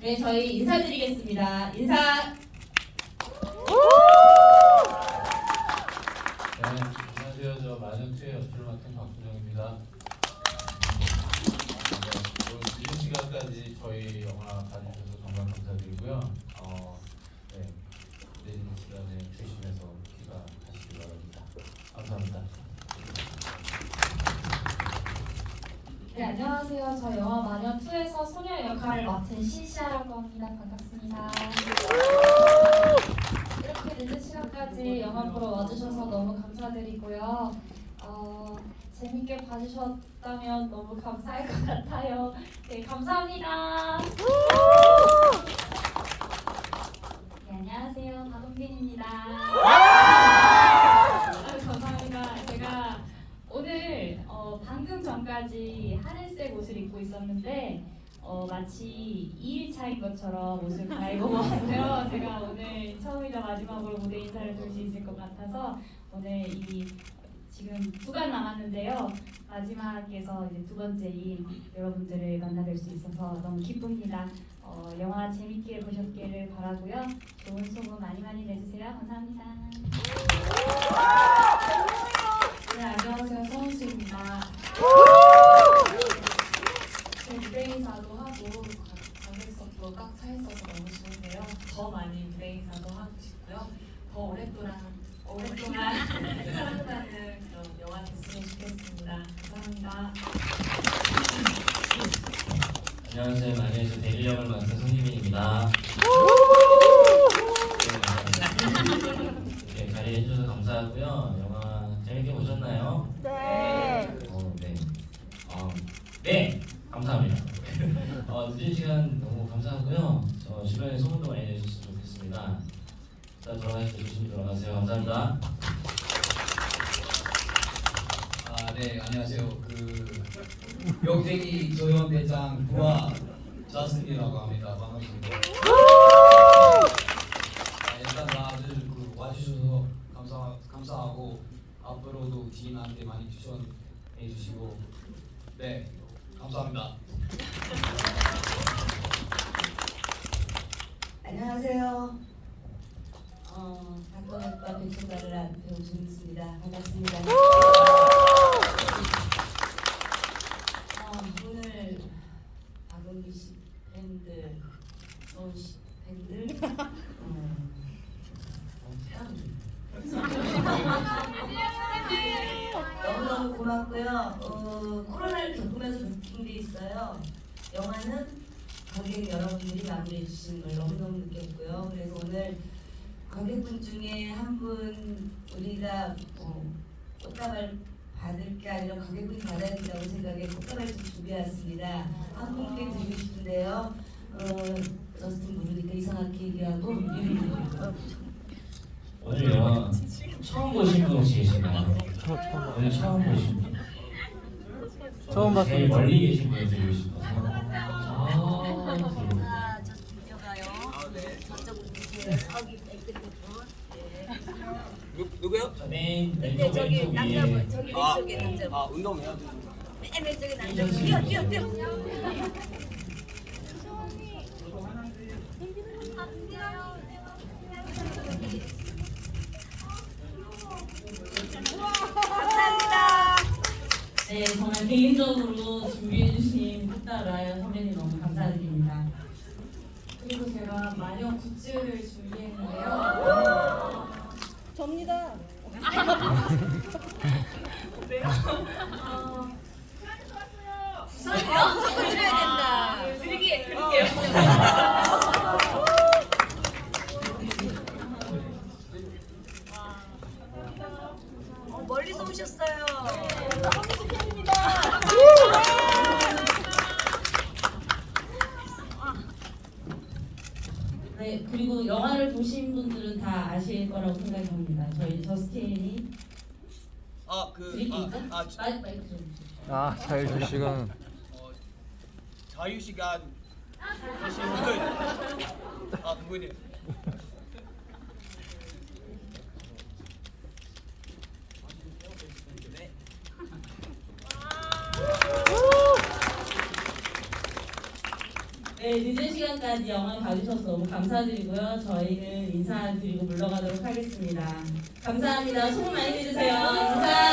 네, 저희 인사드리겠습니다. 인사. 네, 안녕하세요. 저 마녀투의 연출을 맡은 박준영입니다. 네, 오늘 시간까지 저희 영화 봐주셔서 정말 감사드리고요. 어, 네, 내일 시간에 조심해서 귀가 가시기 바랍니다. 감사합니다. 네, 안녕하세요. 저 영화 마녀 2에서 소녀 역할을 맡은 신시아라고 합니다. 반갑습니다. 이렇게 늦은 시간까지 영화 보러 와주셔서 너무 감사드리고요. 어, 재밌게 봐주셨다면 너무 감사할 것 같아요. 네, 감사합니다. 네, 안녕하세요. 박은빈입니다. 아유, 감사합니다. 제가 오늘 어, 방금 전까지 하늘색 옷을 입고 있었는데 어, 마치 2일차인 것처럼 옷을 갈아입고 왔어요. 제가 오늘 처음이자 마지막으로 무대 인사를 드릴 수 있을 것 같아서 오늘 이 지금 두간 남았는데요. 마지막에서 이제 두 번째인 여러분들을 만나뵐 수 있어서 너무 기쁩니다. 어, 영화 재밌게 보셨기를 바라고요. 좋은 소문 많이 많이 내주세요. 감사합니다. 네, 안녕하세요. 서은수입니다. 제 무대 인사도 하고 관객석도 꽉 차 있어서 너무 좋은데요. 더 많이 무대 인사도 하고 싶고요. 더 오랫동안 오랫동안 사랑받는 그런 영화 됐으면 좋겠습니다. 감사합니다. 안녕하세요. 마녀에서 대리 역을 맡은 손희민입니다. 네, 자리해 주셔서 감사하고요. 영화 재밌게 보셨나요? 네. 어, 네. 어, 네, 감사합니다. 어, 늦은 시간 너무 감사하고요. 저 주변에 소문도 많이 내주셨으면 좋겠습니다. 자, 들어가실 때 조심히 들어가세요. 감사합니다. 아, 네, 안녕하세요. 그 영생이 조연 대장 부하 자스민이라고 합니다. 반갑습니다. 아, 일단 다들 그 와주셔서 감사 감사하고 앞으로도 지인한테 많이 추천해 주시고 네 감사합니다. 안녕하세요. 어, 사건과 배초가를 한 배우 준수입니다. 반갑습니다. 어, 오늘 박은비 씨 팬들, 서울 씨 팬들, 어, 어, 참. 너무너무 고맙고요. 어, 코로나를 겪으면서 느낀 게 있어요. 영화는 관객 여러분들이 마무리해 주시는 걸 너무너무 느꼈고요. 그래서 오늘 관객분 중에 한 분 우리가 어, 꽃다발 받을 게 아니라 관객분이 받아야 된다고 생각해 꽃다발 좀 준비해왔습니다. 한 분께 드리고 싶은데요. 어, 저스틴 모르니까 이상하게 얘기하고 오늘 영화 처음 보신 분 혹시 계신가요? 오늘 처음 보신 분? 처음 봤습니다. 제일 멀리 계신 분을 드리고 싶어서. 아. 아, 저 들려가요. 저쪽으로 주세요. 저기 끝에 분. 누, 누구요? 자, 맨 근데 왼쪽 저기 왼쪽 남자분, 저기 아, 왼쪽에 남자분. 아 운동해야 돼. 맨 왼쪽에 남자분. 뛰어, 뛰어, 뛰어. 감사합니다. 네, 정말 개인적으로 준비해주신 꽃다 라이언 선배님 너무 감사드립니다. 그리고 제가 마녀 굿즈를 준비했는데요. 접니다. 어, 무서워요? 무조건 드려야 된다. 드리게, 어, 멀리서 오셨어요. 네, 그리고 영화를 보신 분들은 다 아실 거라고 생각합니다. 저희 저스틴이 아 그 드릴 게 있죠? 아, 아, 마이크 좀. 아, 자유 시간. 어, 자유 시간 하신 분. 아 그분이. 네. 네, 늦은 시간까지 영화 봐주셔서 너무 감사드리고요. 저희는 인사드리고 물러가도록 하겠습니다. 감사합니다. 소문 많이 내주세요. 인사.